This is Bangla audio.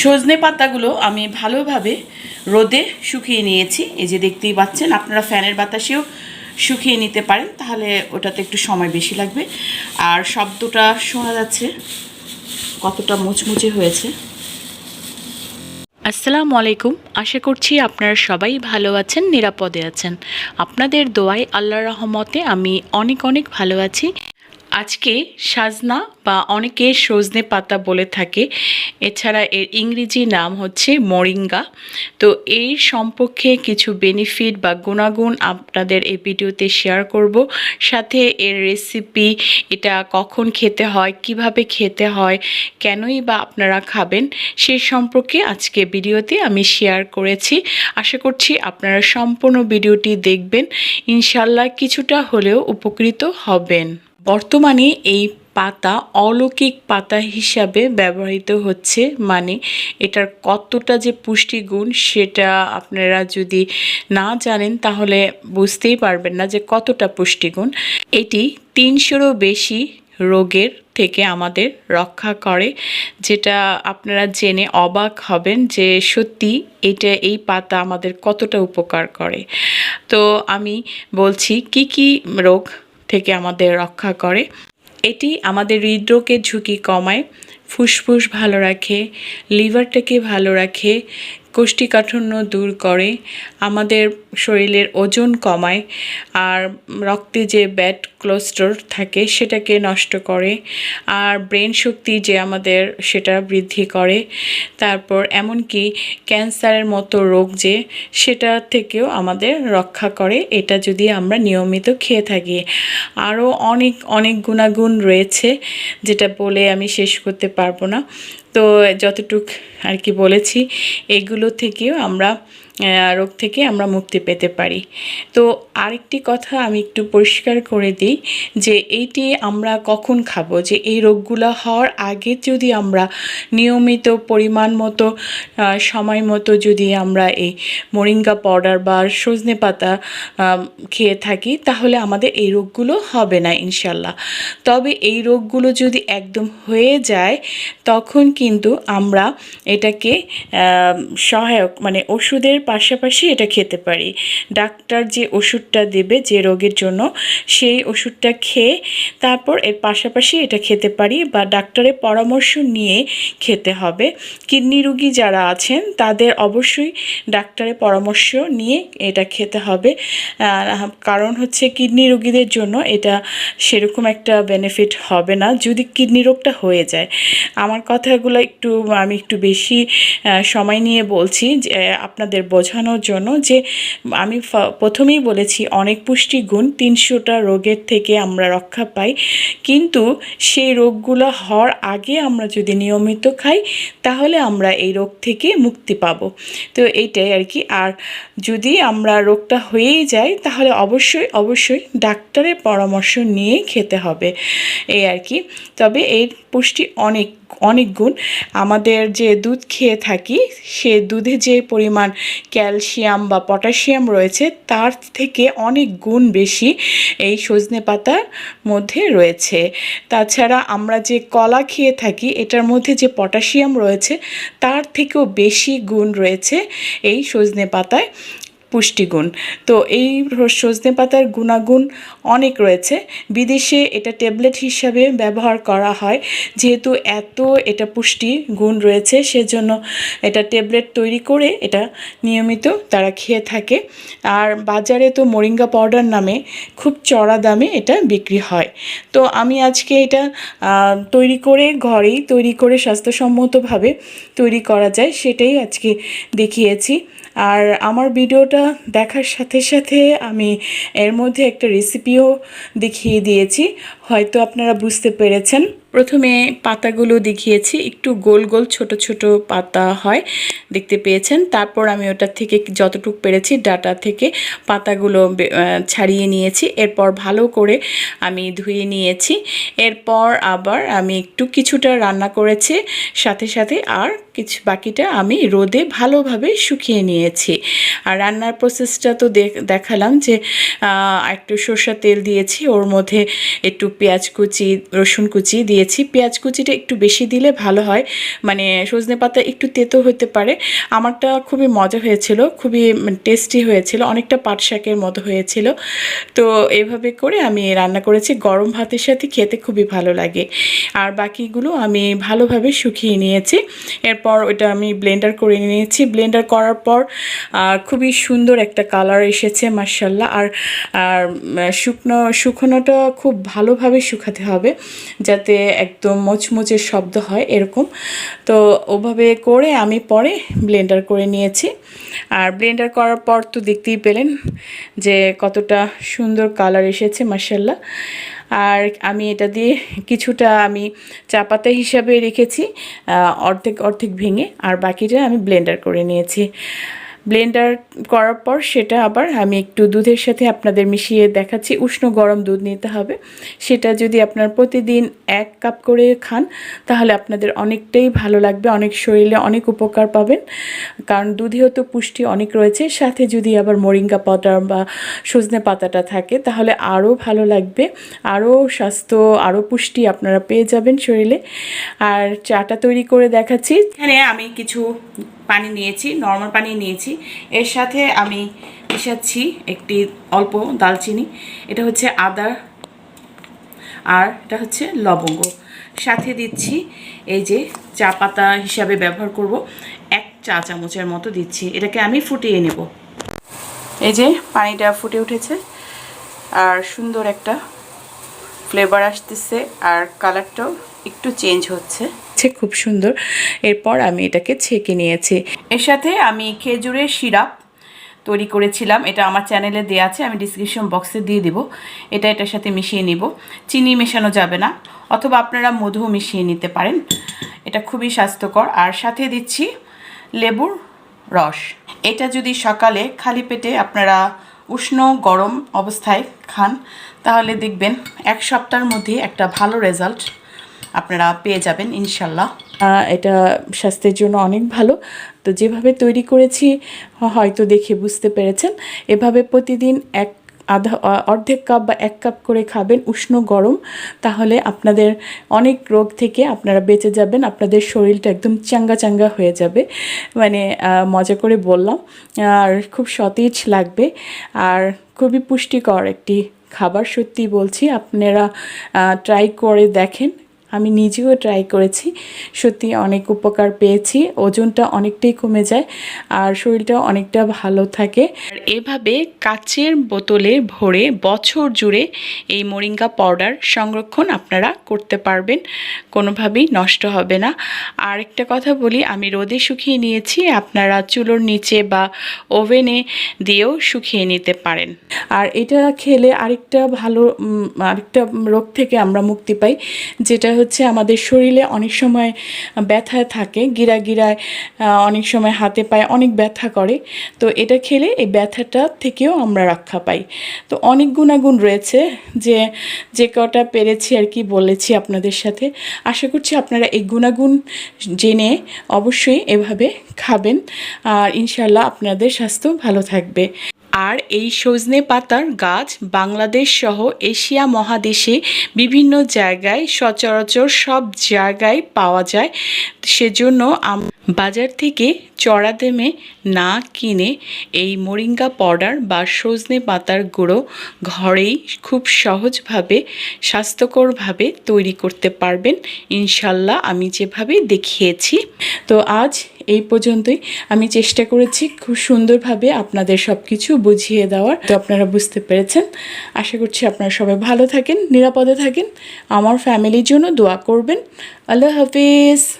সজনে পাতাগুলো আমি ভালোভাবে রোদে শুকিয়ে নিয়েছি। এই যে দেখতেই পাচ্ছেন, আপনারা ফ্যানের বাতাসেও শুকিয়ে নিতে পারেন, তাহলে ওটাতে একটু সময় বেশি লাগবে। আর শব্দটা শোনা যাচ্ছে, কতটা মুচমুচে হয়েছে। আসসালামু আলাইকুম, আশা করছি আপনারা সবাই ভালো আছেন, নিরাপদে আছেন। আপনাদের দোয়াই আল্লাহ রহমতে আমি অনেক অনেক ভালো আছি। আজকে সাজনা বা অনেকে সজনে পাতা বলে থাকে। এছাড়া এর ইংরেজি নাম হচ্ছে মরিঙ্গা। তো এই সম্পর্কে কিছু বেনিফিট বা গুণাগুণ আপনাদের এই ভিডিওতে শেয়ার করব। সাথে এর রেসিপি এটা কখন খেতে হয়, কীভাবে খেতে হয়, কেনই বা আপনারা খাবেন সেই সম্পর্কে আজকে ভিডিওতে আমি শেয়ার করেছি। আশা করছি আপনারা সম্পূর্ণ ভিডিওটি দেখবেন। ইনশাল্লাহ কিছুটা হলেও উপকৃত হবেন। বর্তমানে এই পাতা অলৌকিক পাতা হিসাবে ব্যবহৃত হচ্ছে। মানে এটার কতটা যে পুষ্টিগুণ সেটা আপনারা যদি না জানেন তাহলে বুঝতেই পারবেন না যে কতটা পুষ্টিগুণ। এটি তিনশোরও বেশি রোগের থেকে আমাদের রক্ষা করে, যেটা আপনারা জেনে অবাক হবেন যে সত্যি এটা এই পাতা আমাদের কতটা উপকার করে। তো আমি বলছি, কি কি রোগ থেকে আমাদের রক্ষা করে। এটি আমাদের হৃদরোগের ঝুঁকি কমায়। ফুসফুস ভালো রাখে, লিভারটাকে ভালো রাখে, কোষ্ঠীকাঠিন্য দূর করে, আমাদের শরীরের ওজন কমায়, আর রক্তে যে ব্যাড কোলেস্ট্রল থাকে সেটাকে নষ্ট করে, আর ব্রেন শক্তি যে আমাদের সেটা বৃদ্ধি করে। তারপর এমনকি ক্যান্সারের মতো রোগ যে সেটা থেকেও আমাদের রক্ষা করে, এটা যদি আমরা নিয়মিত খেয়ে থাকি। আরও অনেক অনেক গুণাগুণ রয়েছে, যেটা বলে আমি শেষ করতে পারব না। তো যতটুক আর কি বলেছি, এগুলো থেকেও আমরা রোগ থেকে আমরা মুক্তি পেতে পারি। তো আরেকটি কথা আমি একটু পরিষ্কার করে দিই, যে এইটি আমরা কখন খাব? যে এই রোগগুলো হওয়ার আগে যদি আমরা নিয়মিত পরিমাণ মতো সময় মতো যদি আমরা এই মোরিঙ্গা পাউডার বা সজনে পাতা খেয়ে থাকি, তাহলে আমাদের এই রোগগুলো হবে না ইনশাল্লাহ। তবে এই রোগগুলো যদি একদম হয়ে যায়, তখন কিন্তু আমরা এটাকে সহায়ক মানে ওষুধের পাশাপাশি এটা খেতে পারি। ডাক্তার যে ওষুধটা দেবে যে রোগের জন্য, সেই ওষুধটা খেয়ে তারপর এর পাশাপাশি এটা খেতে পারি বা ডাক্তারের পরামর্শ নিয়ে খেতে হবে। কিডনি রোগী যারা আছেন, তাদের অবশ্যই ডাক্তারের পরামর্শ নিয়ে এটা খেতে হবে। কারণ হচ্ছে কিডনি রোগীদের জন্য এটা সেরকম একটা বেনিফিট হবে না। যদি কিডনি রোগটা হয়ে যায়। আমার কথাগুলো একটু, আমি একটু বেশি সময় নিয়ে বলছি যে, আপনাদের বোঝানোর জন্য যে, আমি প্রথমেই বলেছি অনেক পুষ্টিগুণ তিনশোটা রোগের থেকে আমরা রক্ষা পাই। কিন্তু সেই রোগগুলো হওয়ার আগে আমরা যদি নিয়মিত খাই, তাহলে আমরা এই রোগ থেকে মুক্তি পাবো। তো এইটাই আর কি। আর যদি আমরা রোগটা হয়েই যায়, তাহলে অবশ্যই অবশ্যই ডাক্তারের পরামর্শ নিয়ে খেতে হবে। এই আর কি। তবে এর পুষ্টি অনেক অনেক গুণ। আমাদের যে দুধ খেয়ে থাকি, সে দুধে যে পরিমাণ ক্যালসিয়াম বা পটাশিয়াম রয়েছে, তার থেকে অনেক গুণ বেশি এই সজনে পাতার মধ্যে রয়েছে। তাছাড়া আমরা যে কলা খেয়ে থাকি, এটার মধ্যে যে পটাশিয়াম রয়েছে, তার থেকেও বেশি গুণ রয়েছে এই সজনে পাতায়। পুষ্টিগুণ। তো এই সজনে পাতার গুণাগুণ অনেক রয়েছে। বিদেশে এটা ট্যাবলেট হিসাবে ব্যবহার করা হয়। যেহেতু এত এটা পুষ্টি গুণ রয়েছে, সেজন্য এটা ট্যাবলেট তৈরি করে এটা নিয়মিত তারা খেয়ে থাকে। আর বাজারে তো মোরিঙ্গা পাউডার নামে খুব চড়া দামে এটা বিক্রি হয়। তো আমি আজকে এটা তৈরি করে ঘরেই তৈরি করে স্বাস্থ্যসম্মতভাবে তৈরি করা যায়, সেটাই আজকে দেখিয়েছি। আর আমার ভিডিওটা দেখার সাথে সাথে আমি এর মধ্যে একটা রেসিপিও দেখিয়ে দিয়েছি। হয়তো আপনারা বুঝতে পেরেছেন। প্রথমে পাতাগুলো দেখিয়েছি, একটু গোল গোল ছোট ছোট পাতা হয়, দেখতে পেয়েছেন। তারপর আমি ওটা থেকে যতটুকু পেরেছি ডাটা থেকে পাতাগুলো ছাড়িয়ে নিয়েছি। এরপর ভালো করে আমি ধুয়ে নিয়েছি। এরপর আবার আমি একটু কিছুটা রান্না করেছি, সাথে সাথে আর কিছু বাকিটা আমি রোদে ভালোভাবে শুকিয়ে নিয়েছি। আর রান্নার প্রসেসটা তো দেখ- দেখালাম যে একটু সর্ষা তেল দিয়েছি, ওর মধ্যে একটু পেঁয়াজ কুচি, রসুন কুচি দিয়েছি। পেঁয়াজ কুচিটা একটু বেশি দিলে ভালো হয়। মানে সজনে পাতা একটু তেতো হতে পারে। আমারটা খুবই মজা হয়েছিল, খুবই টেস্টি হয়েছিল, অনেকটা পাট শাকের মতো হয়েছিল। তো এভাবে করে আমি রান্না করেছি। গরম ভাতের সাথে খেতে খুবই ভালো লাগে। আর বাকিগুলো আমি ভালোভাবে শুকিয়ে নিয়েছি। এরপর ওটা আমি ব্লেন্ডার করে নিয়েছি। ব্লেন্ডার করার পর খুবই সুন্দর একটা কালার এসেছে মার্শাল্লাহ আর আর শুকনো, শুকনোটা খুব ভালোভাবে শুকাতে হবে যাতে একদম মোচমোচে শব্দ হয় এরকম। তো ওভাবে করে আমি পরে ব্লেন্ডার করে নিয়েছি। আর ব্লেন্ডার করার পর তো দেখতেই পেলেন যে কতটা সুন্দর কালার এসেছে মার্শাল্লাহ আর আমি এটা দিয়ে কিছুটা আমি চা পাতা হিসাবে রেখেছি অর্ধেক অর্ধেক ভেঙে, আর বাকিটা আমি ব্লেন্ডার করে নিয়েছি। ব্লেন্ডার করার পর সেটা আবার আমি একটু দুধের সাথে আপনাদের মিশিয়ে দেখাচ্ছি। উষ্ণ গরম দুধ নিতে হবে। সেটা যদি আপনার প্রতিদিন এক কাপ করে খান, তাহলে আপনাদের অনেকটাই ভালো লাগবে, অনেক শরীরে অনেক উপকার পাবেন। কারণ দুধেও তো পুষ্টি অনেক রয়েছে। সাথে যদি আবার মোরিঙ্গা পাতা বা সজনে পাতাটা থাকে, তাহলে আরও ভালো লাগবে। আরও স্বাস্থ্য, আরও পুষ্টি আপনারা পেয়ে যাবেন শরীরে। আর চাটা তৈরি করে দেখাচ্ছি। এখানে আমি কিছু পানি নিয়েছি, নর্মাল পানি নিয়েছি। এর সাথে আমি মিশাচ্ছি একটি অল্প দালচিনি। এটা হচ্ছে আদা আর এটা হচ্ছে লবঙ্গ। সাথে দিচ্ছি এই যে চা পাতা হিসাবে ব্যবহার করব। এক চা চামচের মতো দিচ্ছি। এটাকে আমি ফুটিয়ে নেব। এই যে পানিটা ফুটে উঠেছে আর সুন্দর একটা ফ্লেভার আসতেছে আর কালারটাও একটু চেঞ্জ হচ্ছে। হচ্ছে খুব সুন্দর। এরপর আমি এটাকে ছেঁকে নিয়েছি। এর সাথে আমি খেজুরের সিরাপ তৈরি করেছিলাম। এটা আমার চ্যানেলে দেওয়া আছে, আমি ডিসক্রিপশন বক্সে দিয়ে দিব। এটা এটার সাথে মিশিয়ে নিব। চিনি মেশানো যাবে না, অথবা আপনারা মধু মিশিয়ে নিতে পারেন। এটা খুবই স্বাস্থ্যকর। আর সাথে দিচ্ছি লেবুর রস। এটা যদি সকালে খালি পেটে আপনারা উষ্ণ গরম অবস্থায় খান, তাহলে দেখবেন এক সপ্তাহের মধ্যে একটা ভালো রেজাল্ট আপনারা পেয়ে যাবেন, ইনশাল্লাহ। এটা স্বাস্থ্যের জন্য অনেক ভালো। তো যেভাবে তৈরি করেছি হয়তো দেখে বুঝতে পেরেছেন। এভাবে প্রতিদিন এক আধা অর্ধেক কাপ বা এক কাপ করে খাবেন উষ্ণ গরম। তাহলে আপনাদের অনেক রোগ থেকে আপনারা বেঁচে যাবেন, আপনাদের শরীরটা একদম চাঙ্গা চাঙ্গা হয়ে যাবে। মানে মজা করে বললাম। আর খুব সতেজ লাগবে। আর খুবই পুষ্টিকর একটি খাবার, সত্যি বলছি। আপনারা ট্রাই করে দেখেন। আমি নিজেও ট্রাই করেছি। সত্যি অনেক উপকার পেয়েছি। ওজনটা অনেকটাই কমে যায় আর শরীরটা অনেকটা ভালো থাকে। আর এভাবে কাচের বোতলে ভরে বছর জুড়ে এই মোরিঙ্গা পাউডার সংরক্ষণ আপনারা করতে পারবেন। কোনোভাবেই নষ্ট হবে না। আর একটা কথা বলি, আমি রোদে শুকিয়ে নিয়েছি, আপনারা চুলোর নিচে বা ওভেনে দিয়েও শুকিয়ে নিতে পারেন। আর এটা খেলে আরেকটা ভালো আরেকটা রোগ থেকে আমরা মুক্তি পাই, যেটা হচ্ছে আমাদের শরীরে অনেক সময় ব্যথা থাকে, গিরা গিরায় অনেক সময় হাতে পায়ে অনেক ব্যথা করে। তো এটা খেলে এই ব্যথাটা থেকেও আমরা রক্ষা পাই। তো অনেক গুণাগুণ রয়েছে যে যে কটা পেরেছি আর কি বলেছি আপনাদের সাথে। আশা করছি আপনারা এই গুণাগুণ জেনে অবশ্যই এভাবে খাবেন। আর ইনশাল্লাহ আপনাদের স্বাস্থ্য ভালো থাকবে। আর এই সজনে পাতার গাছ বাংলাদেশ সহ এশিয়া মহাদেশে বিভিন্ন জায়গায় সচরাচর সব জায়গায় পাওয়া যায়। সেজন্য বাজার থেকে চড়া দামে না কিনে এই মোরিঙ্গা পাউডার বা সজনে পাতার গুঁড়ো ঘরেই খুব সহজভাবে, স্বাস্থ্যকরভাবে তৈরি করতে পারবেন। ইনশাল্লাহ আমি যেভাবে দেখিয়েছি। তো আজ এই পর্যন্তই। আমি চেষ্টা করেছি খুব সুন্দরভাবে আপনাদের সব কিছু বুঝিয়ে দেওয়ার। তো আপনারা বুঝতে পেরেছেন। আশা করছি আপনারা সবাই ভালো থাকেন, নিরাপদে থাকেন। আমার ফ্যামিলির জন্য দোয়া করবেন। আল্লাহ হাফিজ।